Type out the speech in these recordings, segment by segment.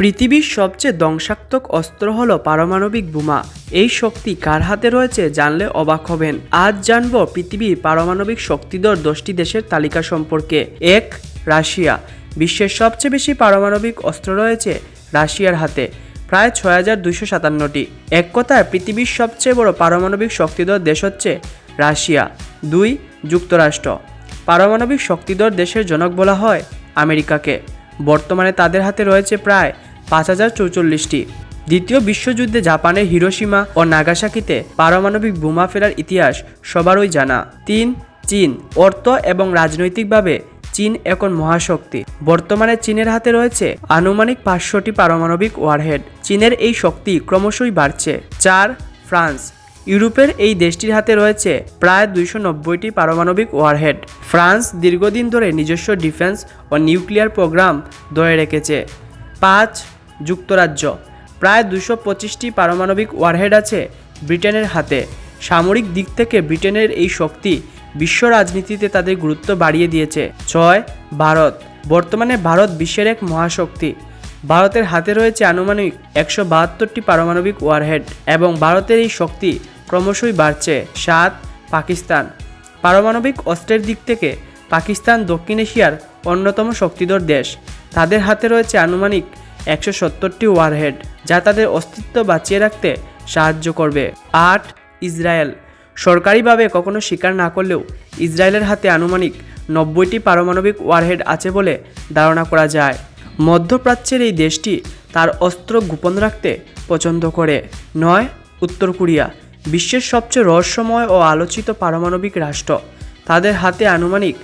পৃথিবীর সবচেয়ে ধ্বংসাত্মক অস্ত্র হলো পারমাণবিক বোমা। এই শক্তি কার হাতে রয়েছে জানলে অবাক হবেন। আজ জানব পৃথিবীর পারমাণবিক শক্তিধর দশটি দেশের তালিকা সম্পর্কে। এক, রাশিয়া। বিশ্বের সবচেয়ে বেশি পারমাণবিক অস্ত্র রয়েছে রাশিয়ার হাতে, প্রায় ছয় হাজার দুশো সাতান্নটি। এক কথায়, পৃথিবীর সবচেয়ে বড় পারমাণবিক শক্তিধর দেশ হচ্ছে রাশিয়া। দুই, যুক্তরাষ্ট্র। পারমাণবিক শক্তিধর দেশের জনক বলা হয় আমেরিকাকে। বর্তমানে তাদের হাতে রয়েছে প্রায় পাঁচ হাজার চৌচল্লিশটি। দ্বিতীয় বিশ্বযুদ্ধে জাপানের হিরোসীমা ও নাগাসাকিতে পারমাণবিক বোমা ফেরার ইতিহাস সবারই জানা। তিন, চীন, অর্থ এবং রাজনৈতিকভাবে চীন এখন মহাশক্তি। বর্তমানে চীনের হাতে রয়েছে আনুমানিক পাঁচশোটি পারমাণবিক ওয়ারহেড। চীনের এই শক্তি ক্রমশই বাড়ছে। চার, ফ্রান্স, ইউরোপের এই দেশটির হাতে রয়েছে প্রায় দুইশো নব্বইটি পারমাণবিক ওয়ারহেড। ফ্রান্স দীর্ঘদিন ধরে নিজস্ব ডিফেন্স ও নিউক্লিয়ার প্রোগ্রাম ধরে রেখেছে। পাঁচ যুক্তরাজ্য। প্রায় দুশো পঁচিশটি পারমাণবিক ওয়ারহেড আছে ব্রিটেনের হাতে। সামরিক দিক থেকে ব্রিটেনের এই শক্তি বিশ্ব রাজনীতিতে তাদের গুরুত্ব বাড়িয়ে দিয়েছে। ছয়, ভারত। বর্তমানে ভারত বিশ্বের এক মহাশক্তি। ভারতের হাতে রয়েছে আনুমানিক একশো বাহাত্তরটি পারমাণবিক ওয়ারহেড এবং ভারতের এই শক্তি ক্রমশই বাড়ছে। সাত, পাকিস্তান। পারমাণবিক অস্ত্রের দিক থেকে পাকিস্তান দক্ষিণ এশিয়ার অন্যতম শক্তিধর দেশ। তাদের হাতে রয়েছে আনুমানিক একশো সত্তরটি ওয়ারহেড, যা তাদের অস্তিত্ব বাঁচিয়ে রাখতে সাহায্য করবে। আট, ইসরায়েল। সরকারিভাবে কখনো স্বীকার না করলেও ইসরায়েলের হাতে আনুমানিক নব্বইটি পারমাণবিক ওয়ারহেড আছে বলে ধারণা করা যায়। মধ্যপ্রাচ্যের এই দেশটি তার অস্ত্র গোপন রাখতে পছন্দ করে। নয়, উত্তর কোরিয়া। বিশ্বের সবচেয়ে রহস্যময় ও আলোচিত পারমাণবিক রাষ্ট্র। তাদের হাতে আনুমানিক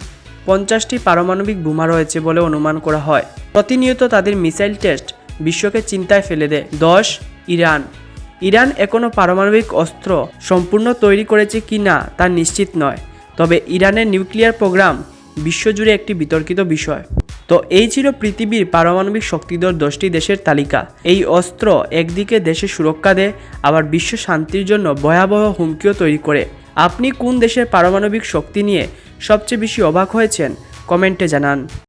পঞ্চাশটি পারমাণবিক বোমা রয়েছে বলে অনুমান করা হয়। প্রতিনিয়ত তাদের মিসাইল টেস্ট বিশ্বকে চিন্তায় ফেলে দেয়। দশ, ইরান। ইরান এখনও পারমাণবিক অস্ত্র সম্পূর্ণ তৈরি করেছে কি না তা নিশ্চিত নয়। তবে ইরানের নিউক্লিয়ার প্রোগ্রাম বিশ্বজুড়ে একটি বিতর্কিত বিষয়। তো এই ছিল পৃথিবীর পারমাণবিক শক্তিধর দশটি দেশের তালিকা। এই অস্ত্র একদিকে দেশের সুরক্ষা দেয়, আবার বিশ্ব শান্তির জন্য ভয়াবহ হুমকিও তৈরি করে। আপনি কোন দেশের পারমাণবিক শক্তি নিয়ে সবচেয়ে বেশি অবাক হয়েছেন কমেন্টে জানান।